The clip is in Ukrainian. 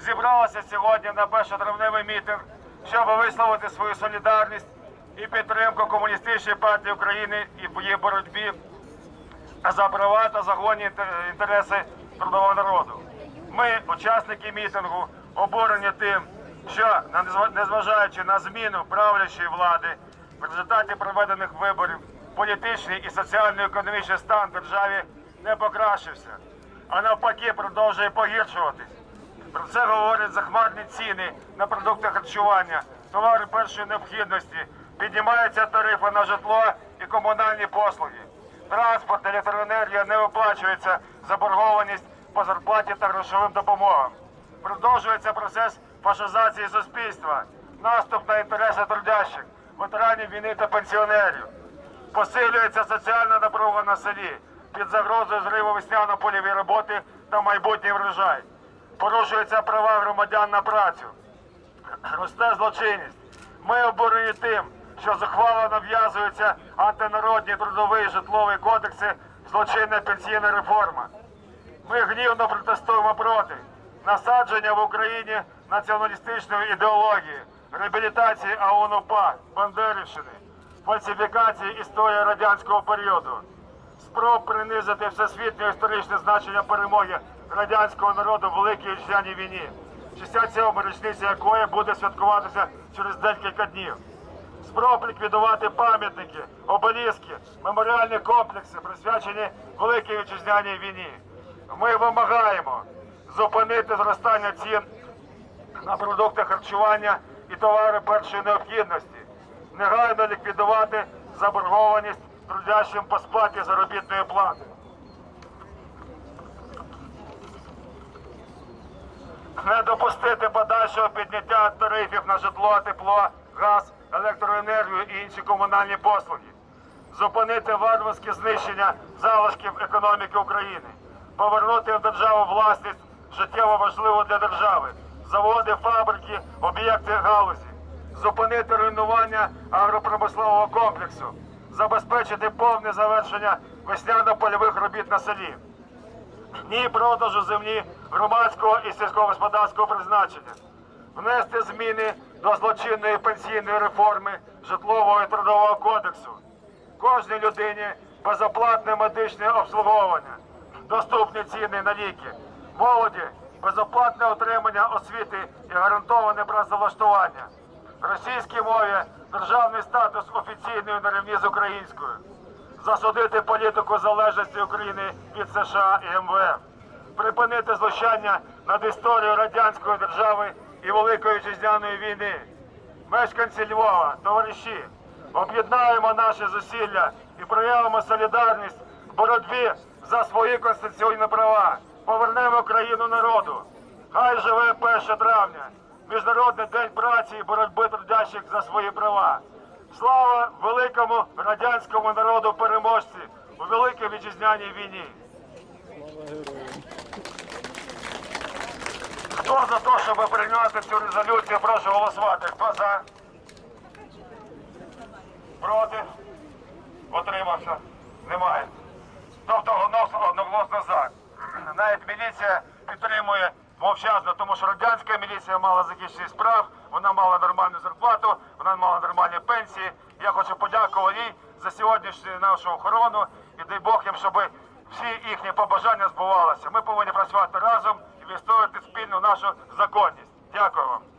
зібралася сьогодні на першотравневий мітинг, щоб висловити свою солідарність і підтримку комуністичної партії України і в її боротьбі за права та загонні інтереси трудового народу. Ми, учасники мітингу, обурені тим, що незважаючи на зміну правлячої влади, в результаті проведених виборів політичний і соціально-економічний стан державі не покращився, а навпаки продовжує погіршуватись. Про це говорять захмарні ціни на продукти харчування, товари першої необхідності, піднімаються тарифи на житло і комунальні послуги. Транспорт, електроенергія не виплачується заборгованість по зарплаті та грошовим допомогам. Продовжується процес фашизації суспільства, наступ на інтереси трудящих, ветеранів війни та пенсіонерів. Посилюється соціальна напруга на селі під загрозою зриву весняно-польової роботи та майбутній врожай. Порушуються права громадян на працю. Росте злочинність. Ми обурені тим, що зухвало нав'язуються антинародні трудовий житловий кодекси, злочинна пенсійна реформа. Ми гнівно протестуємо проти насадження в Україні націоналістичної ідеології, реабілітації АУН-УПА, Бандерівщини, фальсифікації історії радянського періоду, спроб принизити всесвітнє історичне значення перемоги радянського народу в Великій Вітчизняній війні, 67 річниця якої буде святкуватися через декілька днів. Спроб ліквідувати пам'ятники, обеліски, меморіальні комплекси, присвячені Великій Вітчизняній війні. Ми вимагаємо зупинити зростання цін на продукти харчування і товари першої необхідності, негайно ліквідувати заборгованість трудящим по сплаті заробітної плати. Не допустити подальшого підняття тарифів на житло, тепло, газ, електроенергію і інші комунальні послуги. Зупинити варварське знищення залишків економіки України, повернути в державу власність життєво важливу для держави, заводи, фабрики, об'єкти галузі, зупинити руйнування агропромислового комплексу, забезпечити повне завершення весняно-польових робіт на селі. Ні продажу землі громадського і сільськогосподарського призначення, внести зміни до злочинної пенсійної реформи житлового і трудового кодексу, кожній людині безоплатне медичне обслуговування, доступні ціни на ліки, молоді, безоплатне отримання освіти і гарантоване працевлаштування, російській мові державний статус офіційної на рівні з українською. Засудити політику залежності України від США і МВФ, припинити знущання над історією радянської держави і Великої Вітчизняної війни. Мешканці Львова, товариші, об'єднаємо наші зусилля і проявимо солідарність в боротьбі за свої конституційні права. Повернемо країну народу. Хай живе 1 травня, Міжнародний день праці і боротьби трудящих за свої права. Слава великому радянському народу переможці у Великій Вітчизняній війні. Хто за те, щоб прийняти цю резолюцію, прошу голосувати. Хто за? Проти? Отримався? Немає. Тобто одноголосно за. Навіть міліція підтримує мовчазно, тому що радянська міліція мала закінчення справ, вона мала нормальну зарплату, вона мала нормальні пенсії. Я хочу подякувати їй за сьогоднішню нашу охорону і дай Бог їм, щоб всі їхні побажання збувалися. Ми повинні працювати разом і відстоювати спільну нашу законність. Дякую вам.